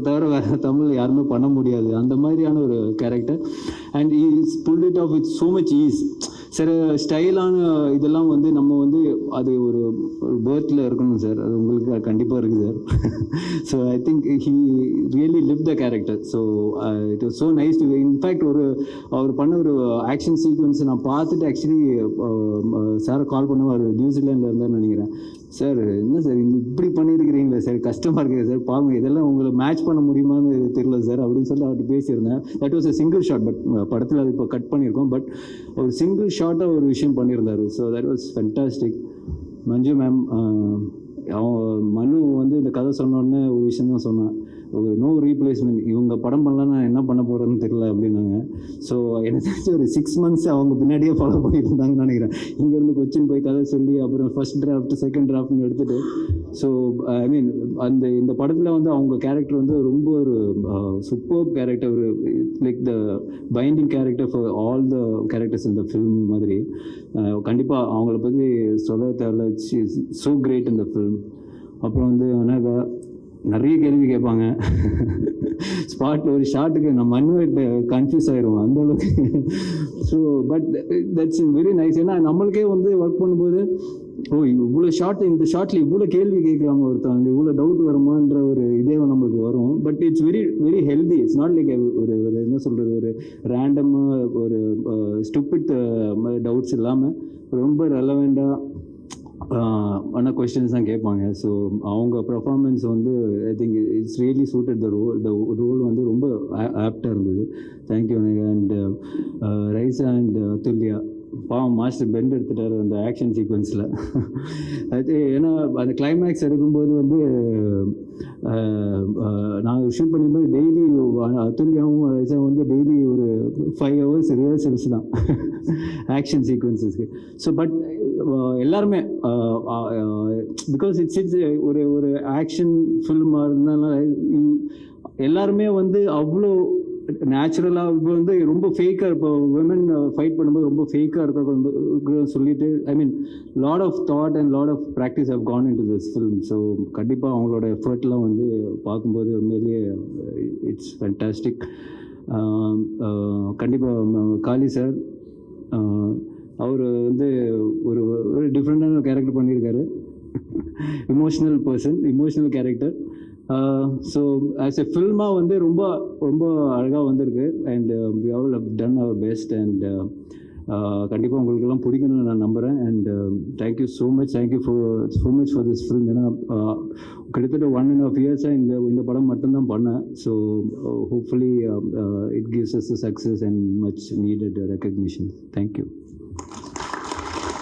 அவரை தவிர வேற தமிழ் யாருமே பண்ண முடியாது. அந்த மாதிரியான ஒரு character and is full it of with so much ease சில ஸ்டைலான இதெல்லாம் வந்து நம்ம வந்து அது ஒரு ஒரு பேர்த்தில் இருக்கணும் சார் அது உங்களுக்கு கண்டிப்பாக இருக்குது sir so I think he really live the character so it was so nice to in fact ஒரு அவர் பண்ண ஒரு ஆக்ஷன் சீக்வன்ஸை நான் பார்த்துட்டு ஆக்சுவலி சாரை கால் பண்ணுவார் நியூசிலாண்டில் இருந்தார் நினைக்கிறேன். சார் என்ன சார் இப்படி பண்ணியிருக்கிறீங்களே சார் கஷ்டமாக இருக்குது சார் பாவம் இதெல்லாம் உங்களை மேட்ச் பண்ண முடியுமான்னு தெரியல சார் அப்படின்னு சொல்லி அவர்கிட்ட பேசியிருந்தேன். That was a single shot but படத்தில் அது இப்போ கட் பண்ணியிருக்கோம். பட் ஒரு சிங்கிள் ஷார்ட்டாக ஒரு விஷயம் பண்ணியிருந்தாரு. So that was fantastic Manju ma'am அவன் மனு வந்து இந்த கதை சொன்னோடனே ஒரு விஷயம் தான் சொன்னான். ஒரு நோ ரீப்ளேஸ்மெண்ட் இவங்க படம் பண்ணலாம் நான் என்ன பண்ண போகிறேன்னு தெரியல அப்படின்னாங்க. ஸோ எனக்கு தெரிஞ்சு ஒரு சிக்ஸ் மந்த்ஸ் அவங்க பின்னாடியே ஃபாலோ பண்ணிட்டு இருந்தாங்கன்னு நினைக்கிறேன். இங்கேருந்து கொச்சின் போய் கதை சொல்லி அப்புறம் ஃபர்ஸ்ட் டிராஃப்ட் செகண்ட் டிராஃப்ட்னு எடுத்துட்டு. ஸோ ஐ மீன் அந்த இந்த படத்தில் வந்து அவங்க கேரக்டர் வந்து ரொம்ப ஒரு சூப்பர் கேரக்டர் ஒரு like the binding character for all the characters இந்த ஃபிலிம் மாதிரி. கண்டிப்பாக அவங்கள பற்றி சொல்ல தேவையில்ல சோ கிரேட் இந்த ஃபிலிம் அப்புறம் வந்து அனகா நிறைய கேள்வி கேட்பாங்க. ஸ்பாட்டில் ஒரு ஷாட்டுக்கு நம்ம அன்வர்ட் கன்ஃபியூஸ் ஆயிடுவோம் அந்த அளவுக்கு. So but that's very nice ஏன்னா நம்மளுக்கே வந்து ஒர்க் பண்ணும்போது ஓ இவ்வளோ ஷார்ட் இந்த ஷார்ட்ல இவ்வளோ கேள்வி கேட்கலாமா ஒருத்தவங்க இவ்வளோ டவுட் வருமான்ற ஒரு இதே நம்மளுக்கு வரும். But it's very very healthy it's not like ஒரு ஒரு என்ன சொல்கிறது ஒரு ரேண்டமாக ஒரு ஸ்டூப்பிட் டவுட்ஸ் இல்லாமல் ரொம்ப ரெலவெண்ட்டாக ஆனால் கொஸ்டின்ஸ் தான் கேட்பாங்க. ஸோ அவங்க பர்ஃபார்மன்ஸ் வந்து I think it's really suited the role the role வந்து ரொம்ப ஆப்டாக இருந்தது. தேங்க்யூ அண்ட் ரைஸ் அண்ட் அத்துல்யா பாவம் மாஸ்டர் பெண்ட் எடுத்துட்டார் அந்த ஆக்ஷன் சீக்வன்ஸில் அது ஏன்னா அந்த கிளைமேக்ஸ் எடுக்கும்போது வந்து நாங்கள் ஷூட் பண்ணும்போது டெய்லி அத்துல்யாவும் ரைஸாவும் வந்து டெய்லி ஃபைவ் ஹவர்ஸ் ரிஹர்சல்ஸ் தான் ஆக்ஷன் சீக்வன்சஸ்க்கு ஸோ பட் எல்லாருமே பிகாஸ் இட்ஸ் இட்ஸ் ஒரு ஒரு ஆக்ஷன் ஃபில்மாக இருந்தாலும் uh, எல்லாருமே வந்து அவ்வளோ நேச்சுரலாக இப்போ வந்து ரொம்ப ஃபேக்காக இப்போ விமன் ஃபைட் பண்ணும்போது ரொம்ப ஃபேக்காக இருக்க சொல்லிட்டு I mean lot of thought and lot of practice have gone into this film so கண்டிப்பாக அவங்களோட எஃபர்ட்லாம் வந்து பார்க்கும்போது உண்மையிலேயே uh, இட்ஸ் ஃபேண்டாஸ்டிக் கண்டிப்பாக காளி சார் அவர் வந்து ஒரு ஒரு டிஃப்ரெண்ட்டான கேரக்டர் பண்ணியிருக்காரு emotional person emotional character so as a ஃபில்மாக வந்து ரொம்ப ரொம்ப அழகாக வந்திருக்கு. And we all have done our best and கண்டிப்பாக உங்களுக்கெல்லாம் பிடிக்கணும்னு நான் நம்புகிறேன் and thank you so much thank you for so much for this film ஏன்னா கிட்டத்தட்ட ஒன் அண்ட் ஆஃப் இயர்ஸாக இந்த இந்த படம் மட்டும்தான் பண்ணேன். So hopefully it gives us success and much needed recognition thank you